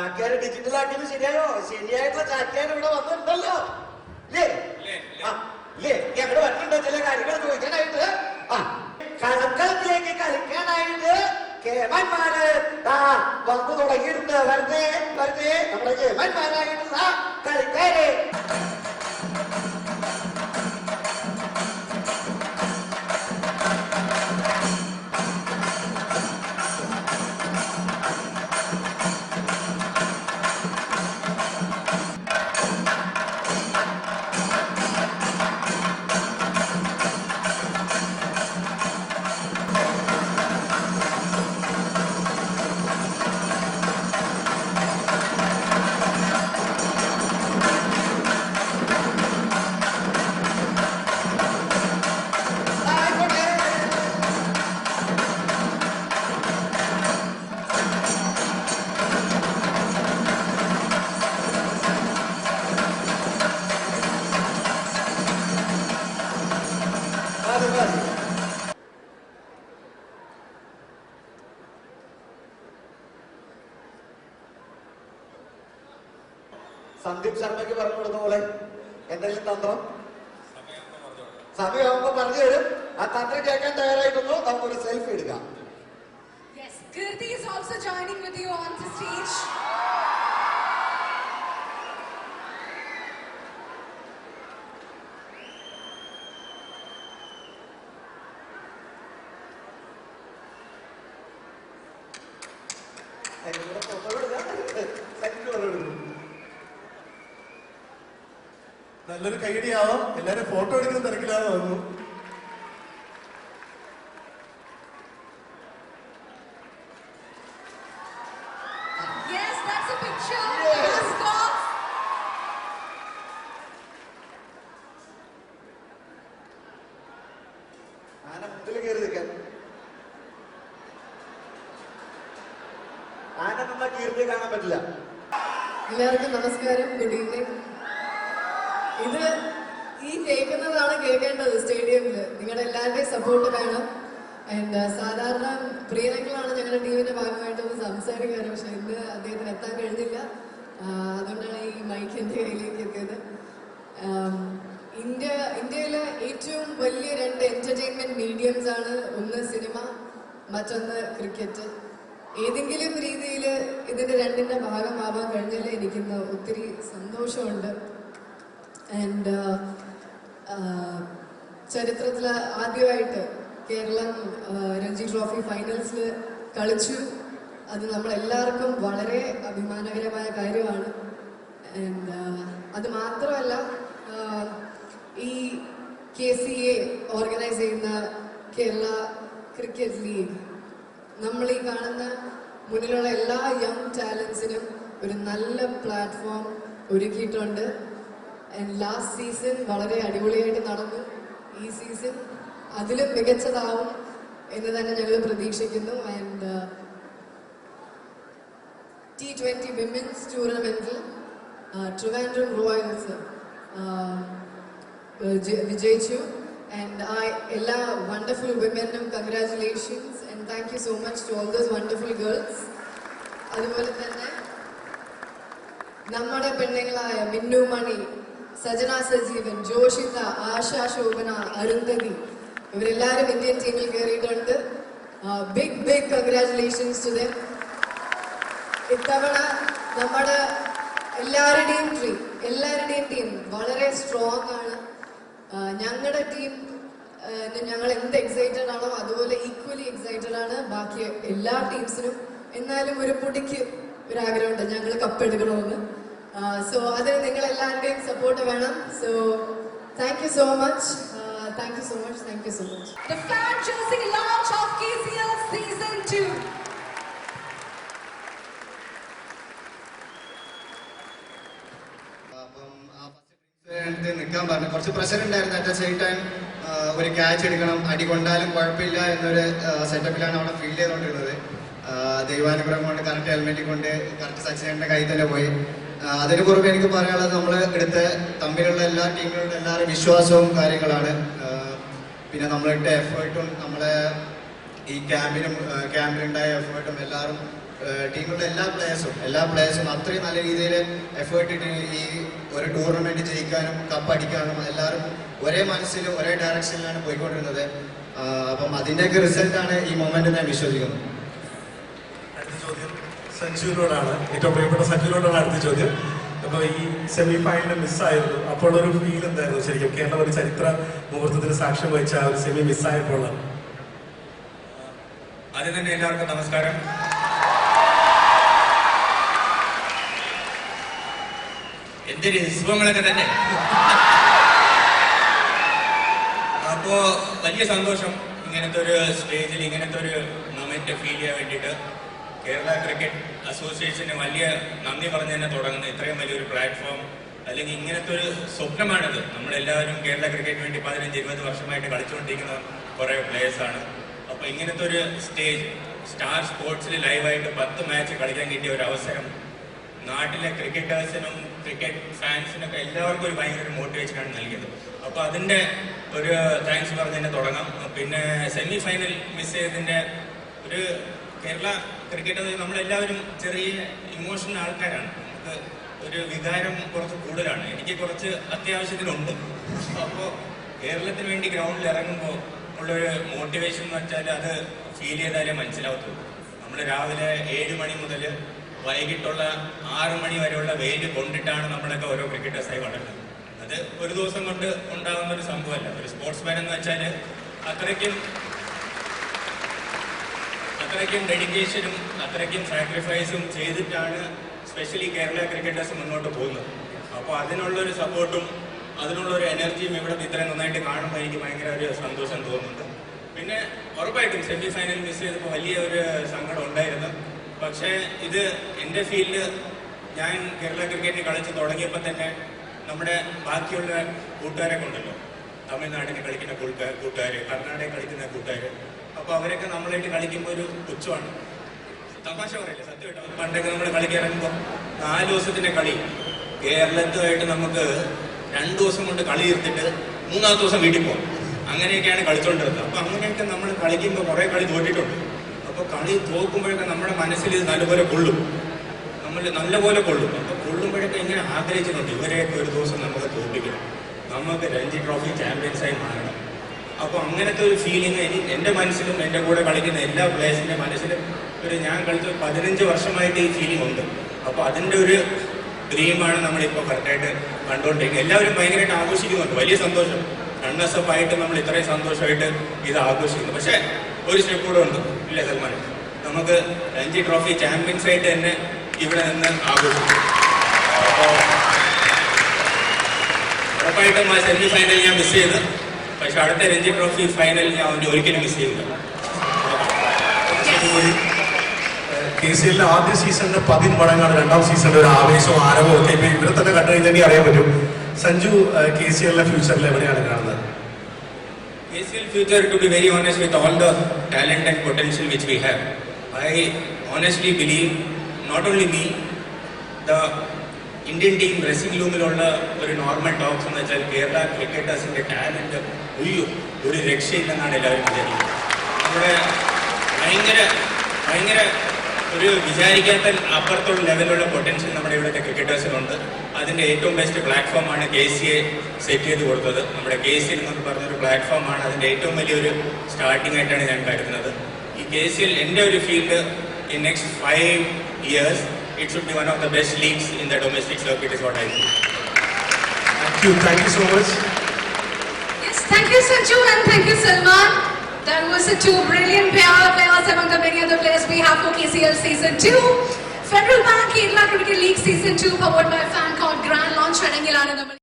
Chakyar digital ആക്കിയത് ശരിയായോ? ശരിയായിട്ടുള്ള ചാക്യാർ ഇവിടെ വന്നിട്ടുണ്ടല്ലോ. ഇല്ലേ? ആ, ഇല്ലേ? നീ അങ്ങോട്ട് വന്നിട്ടുണ്ടോ ചില കാര്യങ്ങൾ ചോദിക്കാനായിട്ട് ആ കളക്കളത്തിലേക്ക് കളിക്കാനായിട്ട് കേമന്മാര് ദാ വന്നു തുടങ്ങിയിട്ടുണ്ട്. വെറുതെ വെറുതെ നമ്മുടെ കേമന്മാരായിട്ടുള്ള കളിക്കാര് എന്തെങ്കിലും തന്ത്രം സമയമാകുമ്പോ പറഞ്ഞു തരും ആ തന്ത്രം കേൾക്കാൻ തയ്യാറായിട്ടൊന്നു നമുക്കൊരു സെൽഫി എടുക്കാം Yes, Kirti is also joining with you on the stage. അതിന്റെ കൂടെ നല്ലൊരു കൈയടിയാവാം എല്ലാരും ഫോട്ടോ എടുക്കുന്ന തിരക്കിലാന്ന് തോന്നുന്നു Yes, that's a picture. Yes. Mascot. ആന നമ്മളെ കീർത്തി കാണാൻ പറ്റില്ല എല്ലാവർക്കും നമസ്കാരം ഗുഡ് ഈവനിങ് ഇത് ഈ കേൾക്കുന്നതാണ് കേൾക്കേണ്ടത് സ്റ്റേഡിയമിൽ. നിങ്ങളുടെ എല്ലാവരുടെയും സപ്പോർട്ട് വേണം. ആൻഡ് സാധാരണ പ്രിയനങ്ങളാണ് ഞങ്ങളുടെ ടീമിന്റെ ഭാഗമായിട്ട് ഒന്ന് സംസാരിക്കാറ് പക്ഷെ ഇന്ന് അദ്ദേഹത്തിന് എത്താൻ കഴിഞ്ഞില്ല. അതുകൊണ്ടാണ് ഈ മൈക്ക് എന്റെ കയ്യിലേക്ക് എത്തിയത്. ഇന്ത്യ ഇന്ത്യയിലെ ഏറ്റവും വലിയ രണ്ട് എന്റർടൈൻമെന്റ് മീഡിയംസ് ആണ് ഒന്ന് സിനിമ മറ്റൊന്ന് ക്രിക്കറ്റ് ഏതെങ്കിലും രീതിയിൽ ഇതിന്റെ രണ്ടിന്റെ ഭാഗമാവാൻ കഴിഞ്ഞാൽ എനിക്കിന്ന് ഒത്തിരി സന്തോഷമുണ്ട്. ആൻഡ് ചരിത്രത്തിൽ ആദ്യമായിട്ട് കേരളം രഞ്ജി ട്രോഫി ഫൈനൽസിൽ കളിച്ചു. അത് നമ്മളെല്ലാവർക്കും വളരെ അഭിമാനകരമായ കാര്യമാണ്. ആൻഡ് അത് മാത്രമല്ല ഈ കെ സി എ ഓർഗനൈസ് ചെയ്യുന്ന കേരള ക്രിക്കറ്റ് ലീഗ് നമ്മൾ ഈ കാണുന്ന മുന്നിലുള്ള എല്ലാ യങ് ടാലൻസിനും ഒരു നല്ല പ്ലാറ്റ്ഫോം ഒരുക്കിയിട്ടുണ്ട്. ആൻഡ് ലാസ്റ്റ് സീസൺ വളരെ അടിപൊളിയായിട്ട് നടന്നു. ഈ സീസൺ അതിലും മികച്ചതാവും എന്ന് തന്നെ ഞങ്ങൾ പ്രതീക്ഷിക്കുന്നു. ആൻഡ് ടി ട്വന്റി വിമൻസ് ടൂർണമെന്റിൽ ട്രിവാൻഡ്രം റോയൽസ് വിജയിച്ചു. ആൻഡ് ആ എല്ലാ wonderful വിമനും congratulations and thank you so much to all those wonderful girls അതുപോലെ തന്നെ നമ്മുടെ പെണ്ണുങ്ങളായ മിന്നു മണി സജന സജീവൻ ജോഷിത ആശ ശോഭന അരുന്ധതി. ഇവരെല്ലാവരും ഇന്ത്യൻ ടീമിൽ കയറിയിട്ടുണ്ട്. Big big congratulations to them ഇത്തവണ നമ്മുടെ എല്ലാവരുടെയും ടീം എല്ലാവരുടെയും ടീം വളരെ സ്ട്രോങ് ആണ്. ഞങ്ങളുടെ ടീം ഞങ്ങൾ എന്ത് എക്സൈറ്റഡ് ആണോ അതുപോലെ ഈക്വലി എക്സൈറ്റഡ് ആണ്. ബാക്കി എല്ലാ ടീംസിനും എന്നാലും ഒരു പൊടിക്ക് ഒരു ആഗ്രഹമുണ്ട് ഞങ്ങൾ കപ്പെടുക്കണമെന്ന് സോ അതിന് നിങ്ങൾ എല്ലാവരുടെയും സപ്പോർട്ട് വേണം. So thank you so much thank you so much thank you so much The fan choosing launch of KCL Season 2. അപ്പം ആ first innings നിൽക്കാൻ പറഞ്ഞു. കുറച്ച് പ്രഷർ ഉണ്ടായിരുന്നു അറ്റ് സെയിം ടൈം ഒരു ക്യാച്ച് എടുക്കണം. അടി കൊണ്ടാലും കുഴപ്പമില്ല എന്നൊരു സെറ്റപ്പിലാണ് അവിടെ ഫീൽ ചെയ്തുകൊണ്ടിരുന്നത് ദൈവാനുഗ്രഹം കൊണ്ട് കറക്റ്റ് ഹെൽമെറ്റ് കൊണ്ട് കറക്റ്റ് സച്ചിനെ കയ്യിൽ തന്നെ പോയി. അതിന് പുറമെ എനിക്ക് പറയാനുള്ളത് നമ്മൾ എടുത്ത തമ്മിലുള്ള എല്ലാ ടീമുകളുടെ എല്ലാവരും വിശ്വാസവും കാര്യങ്ങളാണ്. പിന്നെ നമ്മളിട്ട എഫേർട്ടും നമ്മളെ ഈ ക്യാമ്പിനും ക്യാമ്പിലുണ്ടായ എഫേർട്ടും എല്ലാവരും ടീമിലുള്ള എല്ലാ പ്ലേയേഴ്സും എല്ലാ പ്ലേയേഴ്സും അത്രയും നല്ല രീതിയിൽ എഫേർട്ട് ഇട്ട് ഈ ഒരു ടൂർണമെന്റ് ജയിക്കാനും കപ്പ് അടിക്കാനും എല്ലാവരും ഒരേ മനസ്സിൽ ഒരേ ഡയറക്ഷനിലാണ് പോയിക്കൊണ്ടിരുന്നത്. അപ്പം അതിന്റെയൊക്കെ റിസൾട്ടാണ് ഈ മൊമെന്റ് ഞാൻ വിശ്വസിക്കുന്നത് സഞ്ജുവിനോടാണ് ഏറ്റവും പ്രിയപ്പെട്ട സഞ്ജുവിനോടാണ് അടുത്ത ചോദ്യം. അപ്പൊ ഈ സെമി ഫൈനൽ മിസ്സായിരുന്നു അപ്പോൾ ഒരു ഫീൽ എന്തായിരുന്നു? ശരിക്കും കേരള ഒരു ചരിത്ര മുഹൂർത്തത്തിന് സാക്ഷ്യം വഹിച്ച ആ ഒരു സെമി മിസ്സായപ്പോൾ ആദ്യം തന്നെ എല്ലാവർക്കും നമസ്കാരം. എന്തൊരു തന്നെ. അപ്പോ വലിയ സന്തോഷം ഇങ്ങനത്തെ ഒരു സ്റ്റേജിൽ ഇങ്ങനത്തെ ഒരു മൊമെന്റ് ഫീൽ ചെയ്യാൻ വേണ്ടിയിട്ട് കേരള ക്രിക്കറ്റ് അസോസിയേഷന് വലിയ നന്ദി പറഞ്ഞു തന്നെ തുടങ്ങുന്നത് ഇത്രയും വലിയൊരു പ്ലാറ്റ്ഫോം അല്ലെങ്കിൽ ഇങ്ങനത്തെ ഒരു സ്വപ്നമാണിത്. നമ്മളെല്ലാവരും കേരള ക്രിക്കറ്റിന് വേണ്ടി പതിനഞ്ച് ഇരുപത് വർഷമായിട്ട് കളിച്ചുകൊണ്ടിരിക്കുന്ന കുറേ പ്ലേയേഴ്സാണ് അപ്പോൾ ഇങ്ങനത്തെ ഒരു സ്റ്റേജ് സ്റ്റാർ സ്പോർട്സിൽ ലൈവായിട്ട് പത്ത് മാച്ച് കളിക്കാൻ കിട്ടിയ ഒരു അവസരം നാട്ടിലെ ക്രിക്കറ്റേഴ്സിനും ക്രിക്കറ്റ് ഫാൻസിനൊക്കെ എല്ലാവർക്കും ഒരു ഭയങ്കര ഒരു മോട്ടിവേഷനാണ് നൽകിയത്. അപ്പോൾ അതിന്റെ ഒരു താങ്ക്സ് പറഞ്ഞ് തന്നെ തുടങ്ങാം. പിന്നെ സെമി ഫൈനൽ മിസ് ചെയ്തതിന്റെ ഒരു കേരള ക്രിക്കറ്റ് നമ്മളെല്ലാവരും ചെറിയ ഇമോഷണൽ ആൾക്കാരാണ്. നമുക്ക് ഒരു വികാരം കുറച്ച് കൂടുതലാണ്. എനിക്ക് കുറച്ച് അത്യാവശ്യത്തിനുണ്ട്. അപ്പോൾ കേരളത്തിന് വേണ്ടി ഗ്രൗണ്ടിൽ ഇറങ്ങുമ്പോൾ ഉള്ളൊരു മോട്ടിവേഷൻ എന്ന് വെച്ചാൽ അത് ഫീൽ ചെയ്താലേ മനസ്സിലാവത്തുള്ളൂ. നമ്മൾ രാവിലെ ഏഴ് മണി മുതൽ വൈകിട്ടുള്ള ആറ് മണി വരെയുള്ള വെയിൽ കൊണ്ടിട്ടാണ് നമ്മളൊക്കെ ഓരോ ക്രിക്കറ്റേഴ്സായി വളരുന്നത്. അത് ഒരു ദിവസം കൊണ്ട് ഉണ്ടാകുന്ന ഒരു സംഭവമല്ല. ഒരു സ്പോർട്സ്മാൻ എന്ന് വെച്ചാൽ അത്രയ്ക്കും അത്രയ്ക്കും ഡെഡിക്കേഷനും അത്രയ്ക്കും സാക്രിഫൈസും ചെയ്തിട്ടാണ് സ്പെഷ്യലി കേരള ക്രിക്കറ്റേഴ്സ് മുന്നോട്ട് പോകുന്നത്. അപ്പോൾ അതിനുള്ളൊരു സപ്പോർട്ടും അതിനുള്ളൊരു എനർജിയും ഇവിടെ ഇത്രയും നന്നായിട്ട് കാണുമ്പോൾ എനിക്ക് ഭയങ്കര ഒരു സന്തോഷം തോന്നുന്നുണ്ട്. പിന്നെ ഉറപ്പായിട്ടും സെമി ഫൈനൽ മിസ് ചെയ്തപ്പോൾ വലിയ ഒരു സങ്കടം ഉണ്ടായിരുന്നു. പക്ഷേ ഇത് എന്റെ ഫീൽഡ് ഞാൻ കേരള ക്രിക്കറ്റിന് കളിച്ച് തുടങ്ങിയപ്പോൾ തന്നെ നമ്മുടെ ബാക്കിയുള്ള കൂട്ടുകാരെ കൊണ്ടല്ലോ തമിഴ്നാടിന് കളിക്കുന്ന കൂട്ടുകാർ കൂട്ടുകാർ കർണാടക കളിക്കുന്ന കൂട്ടുകാർ അപ്പോൾ അവരൊക്കെ നമ്മളായിട്ട് കളിക്കുമ്പോൾ ഒരു പുച്ഛമാണ്. തമാശ പറയില്ല? സത്യമായിട്ട് പണ്ടൊക്കെ നമ്മൾ കളിക്കാൻ ഇറങ്ങുമ്പോൾ നാല് ദിവസത്തിന്റെ കളി. കേരളത്തുമായിട്ട് നമുക്ക് രണ്ടു ദിവസം കൊണ്ട് കളി തീർത്തിട്ട് മൂന്നാമത്തെ ദിവസം വീട്ടിൽ പോകും അങ്ങനെയൊക്കെയാണ് കളിച്ചോണ്ടിരുന്നത്. അപ്പൊ അങ്ങനെയൊക്കെ നമ്മൾ കളിക്കുമ്പോൾ കുറെ കളി തോറ്റിട്ടുണ്ട്. അപ്പൊ കളി തോക്കുമ്പോഴൊക്കെ നമ്മുടെ മനസ്സിൽ ഇത് നല്ലപോലെ കൊള്ളും. നമ്മൾ നല്ലപോലെ കൊള്ളും. അപ്പൊ കൊള്ളുമ്പോഴൊക്കെ ഇങ്ങനെ ആഗ്രഹിച്ചിട്ടുണ്ട് ഇവരെയൊക്കെ ഒരു ദിവസം നമുക്ക് തോൽപ്പിക്കണം. നമുക്ക് രഞ്ജി ട്രോഫി ചാമ്പ്യൻസായി മാറണം. അപ്പൊ അങ്ങനത്തെ ഒരു ഫീലിംഗ് എനിക്ക് എന്റെ മനസ്സിലും എന്റെ കൂടെ കളിക്കുന്ന എല്ലാ പ്ലേയേഴ്സിന്റെ മനസ്സിലും ഒരു ഞാൻ കളിച്ച പതിനഞ്ച് വർഷമായിട്ട് ഈ ഫീലിംഗ് ഉണ്ട്. അപ്പൊ അതിന്റെ ഒരു ഡ്രീമാണ് നമ്മളിപ്പോൾ കറക്റ്റായിട്ട് കണ്ടുകൊണ്ടിരിക്കുന്നത്. എല്ലാവരും ഭയങ്കരമായിട്ട് ആഘോഷിക്കുന്നുണ്ട്. വലിയ സന്തോഷം. ആയിട്ട് നമ്മൾ ഇത്രയും സന്തോഷമായിട്ട് ഇത് ആഘോഷിക്കുന്നു. പക്ഷേ ഒരു സ്റ്റെപ്പ് കൂടെ ഉണ്ട്. ഇല്ലേ സൽമാൻ? നമുക്ക് രഞ്ജി ട്രോഫി ചാമ്പ്യൻസ് ആയിട്ട് തന്നെ ഇവിടെ നിന്ന് ആഘോഷിക്കും. അപ്പോൾ ഉറപ്പായിട്ടും ആ സെമി ഫൈനൽ ഞാൻ മിസ് ചെയ്ത് പക്ഷെ അടുത്ത രഞ്ജി ട്രോഫി ഫൈനൽ ഞാൻ ഒരിക്കലും മിസ് ചെയ്യില്ല കെ സി എല്ലിന്റെ ആദ്യ സീസണിന്റെ പതിന്മടങ്ങാണ് രണ്ടാം സീസണിന്റെ ഒരു ആവേശവും ആരവവും ഒക്കെ ഇപ്പൊ ഇവരെ തന്നെ കണ്ടു കഴിഞ്ഞാൽ അറിയാൻ പറ്റും സഞ്ജു കെ സി എല്ലിന്റെ ഫ്യൂച്ചറിൽ എവിടെയാണ് കാണുന്നത് KCL future, to be very honest, with all the talent and potential which we have, I honestly believe not only me, the Indian team dressing റൂമിലുള്ള ഒരു നോർമൽ ടോക്സ് എന്ന് വെച്ചാൽ കേരള ക്രിക്കറ്റേഴ്സിന്റെ ടാലന്റ് ഉയ്യോ ഒരു രക്ഷയില്ലെന്നാണ് എല്ലാവരും വിചാരിക്കുന്നത്. നമ്മുടെ ഭയങ്കര ഭയങ്കര ഒരു വിചാരിക്കാത്ത അപ്പുറത്തുള്ള ലെവലുള്ള പൊട്ടൻഷ്യൽ നമ്മുടെ ഇവിടുത്തെ ക്രിക്കറ്റേഴ്സിനുണ്ട് അതിന്റെ ഏറ്റവും ബെസ്റ്റ് പ്ലാറ്റ്ഫോമാണ് കെ സി എ സെറ്റ് ചെയ്ത് കൊടുത്തത്. നമ്മുടെ കെ സി എന്നൊക്കെ പറഞ്ഞൊരു പ്ലാറ്റ്ഫോമാണ് അതിന്റെ ഏറ്റവും വലിയൊരു സ്റ്റാർട്ടിംഗ് ആയിട്ടാണ് ഞാൻ കരുതുന്നത്. ഈ കെ സി എൽ എന്റെ ഒരു ഫീൽഡ് ഈ next five years it should be one of the best leagues in the domestic circuit is what I think. Thank you. Thank you so much. Yes, thank you Sanju and thank you Salman. That was the two brilliant PR players among the many other players we have for KCL Season 2. Federal Bank Kerala Cricket League Season 2 powered by fan called Grand Launch Renangilana.